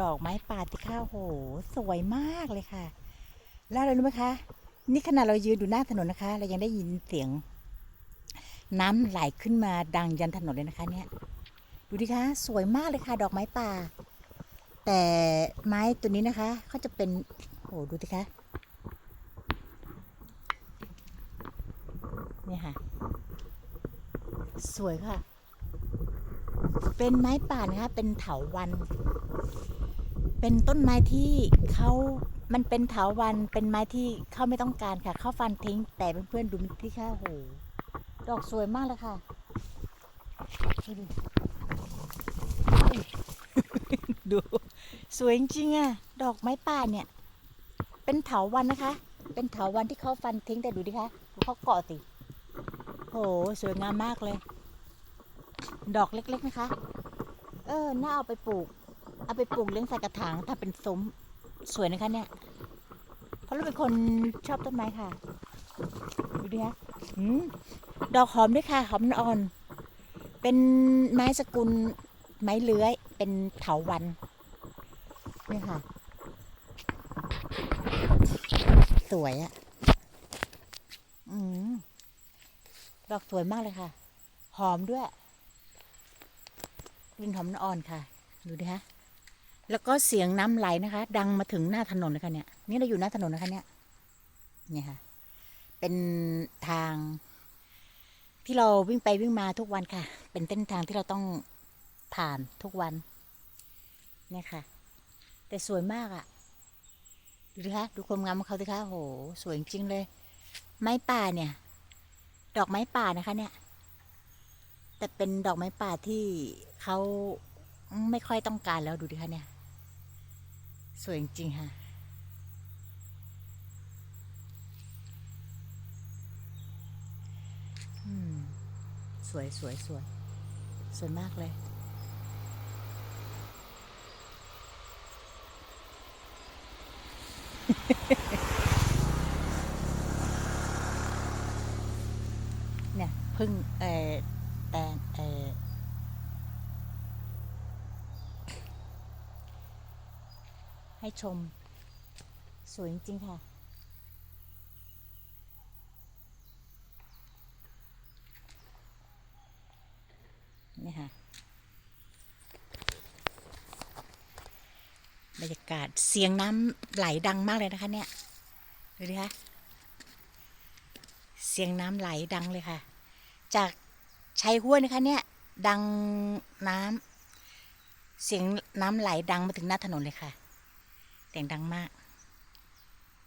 ดอกไม้ป่าที่ข้าวโห สวยมากเลยค่ะ แล้วอะไรรู้ไหมคะ นี่ขนาดเรายืนอยู่หน้าถนนนะคะ เรายังได้ยินเสียง น้ำไหลขึ้นมาดังยันถนนเลยนะคะเนี่ย ดูดิคะ สวยมากเลยค่ะ ดอกไม้ป่า แต่ไม้ตัวนี้นะคะเขาจะเป็นโหดูดิคะนี่ค่ะ สวยค่ะ เป็นไม้ป่านะคะ เป็นเถาวัน เป็นต้นไม้ที่เขามันเป็นเถาวันเป็นไม้ที่เขาไม่ต้องการค่ะเขาฟันทิ้ง แต่เพื่อนๆดูที่ข้าโหดอกสวยมากเลยค่ะดูดูสวยจริงๆอะดอกไม้ป่าเนี่ย เป็นเถาวันนะคะ เป็นเถาวันที่เขาฟันทิ้งแต่ดูดิคะดูเขาเกาะสิโหสวยงามมากเลย ดอกเล็กๆนะคะ เออน่าเอาไปปลูก เอาไปปลูกเลี้ยงใส่กระถางถ้าเป็นซุ้มสวยนะคะเนี่ยเพราะเราเป็นคนชอบต้นไม้ค่ะ ดูดิคะดอกหอมด้วยค่ะ หอมอ่อน เป็นไม้สกุลไม้เลื้อย เป็นเถาวันนี่ค่ะ สวยอะอืมดอกสวยมากเลยค่ะ หอมด้วยกลิ่นหอมอ่อนค่ะ ดูดิคะ แล้วก็เสียงน้ำไหลนะคะ ดังมาถึงหน้าถนนเลยค่ะเนี่ยนี่เราอยู่หน้าถนนนะคะเนี่ยเนี่ยค่ะ เป็นทาง ที่เราวิ่งไปวิ่งมาทุกวันค่ะ เป็นเส้นทางที่เราต้องผ่านทุกวัน เนี่ยค่ะ แต่สวยมากอะ่ะ ดูดิคะดูความงามของเขาสิคะโห สวยจริงเลย ไม้ป่าเนี่ย ดอกไม้ป่านะคะเนี่ย แต่เป็นดอกไม้ป่าที่เขาไม่ค่อยต้องการแล้วดูดิคะเนี่ย สวยจริงค่ะ อืม สวยสวยสวย สวยมากเลย เนี่ยพึ่งเออแตงเออ ให้ชม สวยจริงๆค่ะ นี่ค่ะ บรรยากาศเสียงน้ำไหลดังมากเลยนะคะเนี่ยดูดิคะเสียงน้ำไหลดังเลยค่ะ จากชัยห้วยนะคะเนี่ยดังน้ำเสียงน้ำไหลดังมาถึงหน้าถนนเลยค่ะ เสียงดังมาก